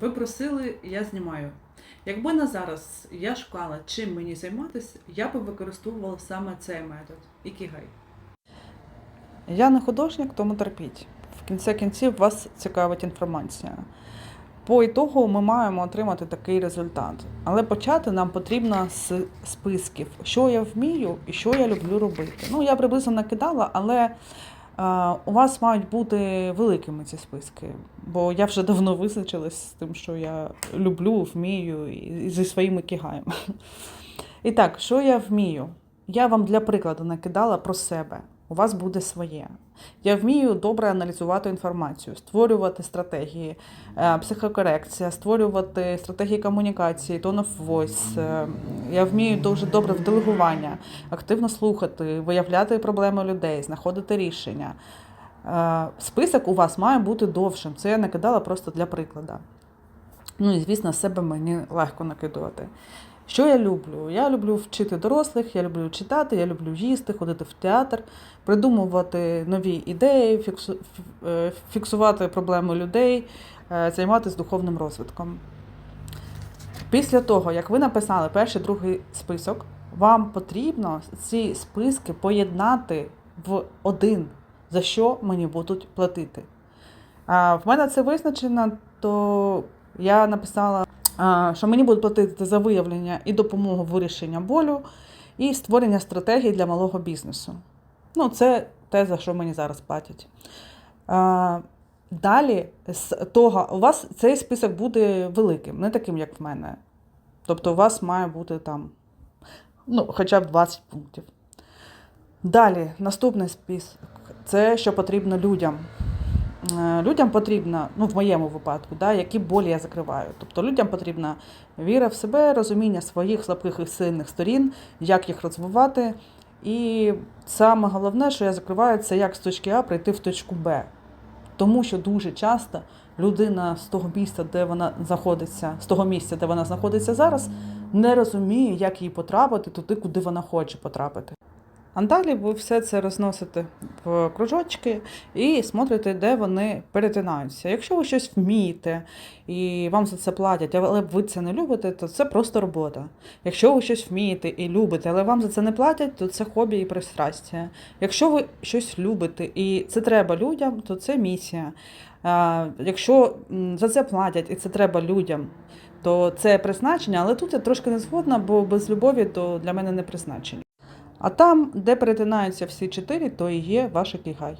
Ви просили, я знімаю. Якби на зараз я шукала, чим мені займатися, я би використовувала саме цей метод Ікігай. Я не художник, тому терпіть. В кінці кінців вас цікавить інформація. По ітогу ми маємо отримати такий результат. Але почати нам потрібно з списків, що я вмію і що я люблю робити. Ну, я приблизно накидала, але у вас мають бути великими ці списки. Бо я вже давно визначилась з тим, що я люблю, вмію і зі своїми кігаєм. І так, що я вмію? Я вам для прикладу накидала про себе. У вас буде своє. Я вмію добре аналізувати інформацію, створювати стратегії, е, психокорекція, створювати стратегії комунікації, tone of voice. Е, Я вмію дуже добре в делегування, активно слухати, виявляти проблеми людей, знаходити рішення. Е, Список у вас має бути довшим. Це я накидала просто для прикладу. Ну і звісно, себе мені легко накидувати. Що я люблю? Я люблю вчити дорослих, я люблю читати, я люблю їсти, ходити в театр, придумувати нові ідеї, е, фіксувати проблеми людей, е, займатися духовним розвитком. Після того, як ви написали перший другий список, вам потрібно ці списки поєднати в один, за що мені будуть платити. В мене це визначено, то я написала, що мені будуть платити за виявлення і допомогу в вирішенні болю, і створення стратегій для малого бізнесу. Ну, це те, за що мені зараз платять. Далі з того, у вас цей список буде великим, не таким, як в мене. Тобто, у вас має бути там ну, хоча б 20 пунктів. Далі, наступний список це що потрібно людям. Е, Людям потрібно, ну в моєму випадку, да, які болі я закриваю. Тобто людям потрібна віра в себе, розуміння своїх слабких і сильних сторін, як їх розвивати. І саме головне, що я закриваю, це як з точки А прийти в точку Б. Тому що дуже часто людина з того місця, де вона знаходиться, з того місця, де вона знаходиться зараз, не розуміє, як їй потрапити туди, куди вона хоче потрапити. А далі ви все це розносите в кружочки і смотрите, де вони перетинаються. Якщо ви щось вмієте і вам за це платять, але ви це не любите, то це просто робота. Якщо ви щось вмієте і любите, але вам за це не платять, то це хобі і пристрастя. Якщо ви щось любите і це треба людям, то це місія. Якщо за це платять і це треба людям, то це призначення, але тут я трошки не згодна, бо без любові то для мене не призначення. А там, де перетинаються всі чотири, то і є ваш ікігай.